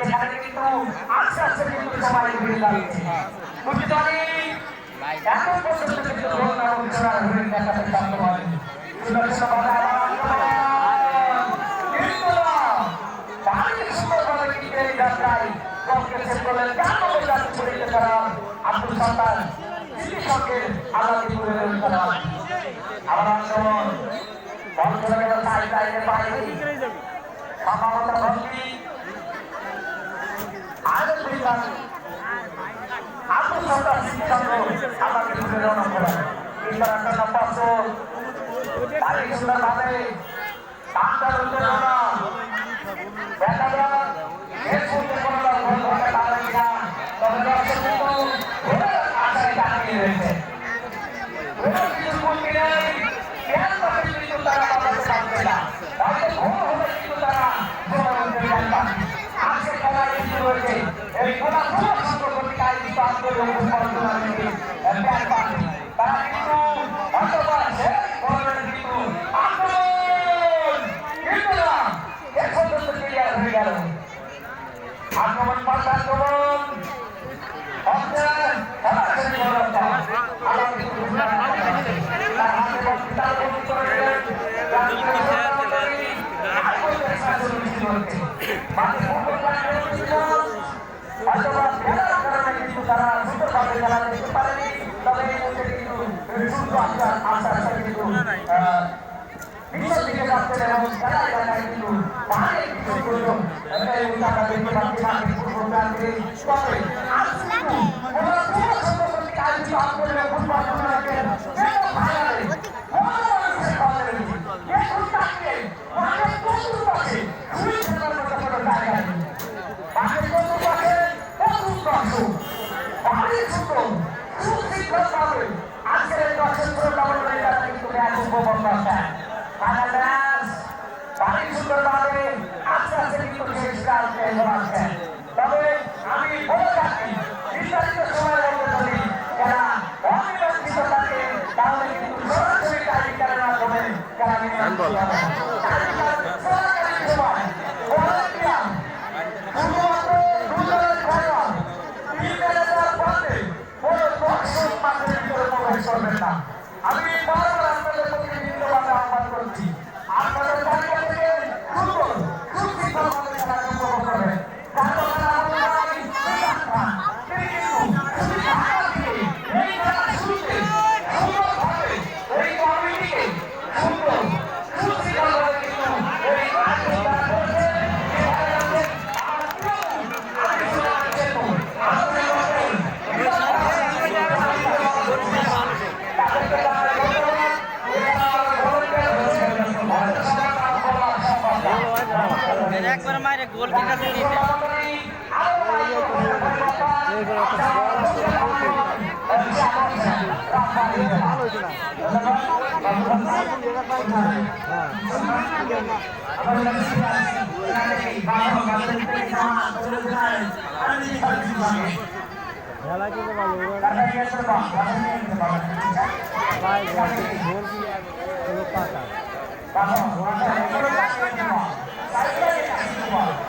এখানে কিন্তু আস্তে আস্তে কিন্তু ঘুরে যাচ্ছে বুঝতে পারি এখন পর্যন্ত কিন্তু গোল না উচ্চারণ হয়ে দেখাতে প্রাপ্ত হয় সুদর্শন বাধা আব্দুল সন্তান করে আবার বল চলে গেল সাইড সাইডে বাইরে সম্ভবত ভক্তি আরও আব্দুল সন্তান চিকিৎসক আমাকে প্রেরণা করা কিন্তু একটা নম্বর উত্তেজনা দেখা যাক এর মধ্যে কোনো ভুল ঘটে পারে কিনা তবে দর্শক কিন্তু ঘোরের আশায় তাকিয়ে রয়েছে কোনো কিছু করতে নেই কেন তবে কিন্তু তারা বাঁচাতে পারবে না হয়তো ভুল হলে কিন্তু তারা জোর উঠে যাবে আজকে খেলায় কিন্তু রয়েছে এই খেলা পুরো সংগ্রহকারী কিন্তু আন্দোলন পরিকল্পনা থেকে ব্যাট পাবে তারা কিন্তু হয়তো শেষ করবেন কিন্তু আন্দোলন কিন্তু না এ পর্যন্ত ক্লিয়ার হয়ে গেল আক্রমণ পাল্টা আক্রমণ মাঠে তারা সুন্দরভাবে খেলা দেখতে পারেনি, তবে এই মুহূর্তে কিন্তু সুন্দর আসার আশা আশা কিন্তু খেলার এলাকায় সেরা ম্যাচ ভারী সুন্দরভাবে আস্তে আস্তে কিন্তু শেষ কাল আসছেন তবে আমি বলে থাকি নির্ধারিত সময়ের মধ্যে যদি খেলা অনির্বাচিত থাকে তাহলে কিন্তু সরাসরি তালিকার মাধ্যমে খেলা নির্বাচিত হবে তালিকার একবার মারে গোল কিনা দিতে খেলা কিন্তু ভালো গোল কি পাকা 咱现在想吃什么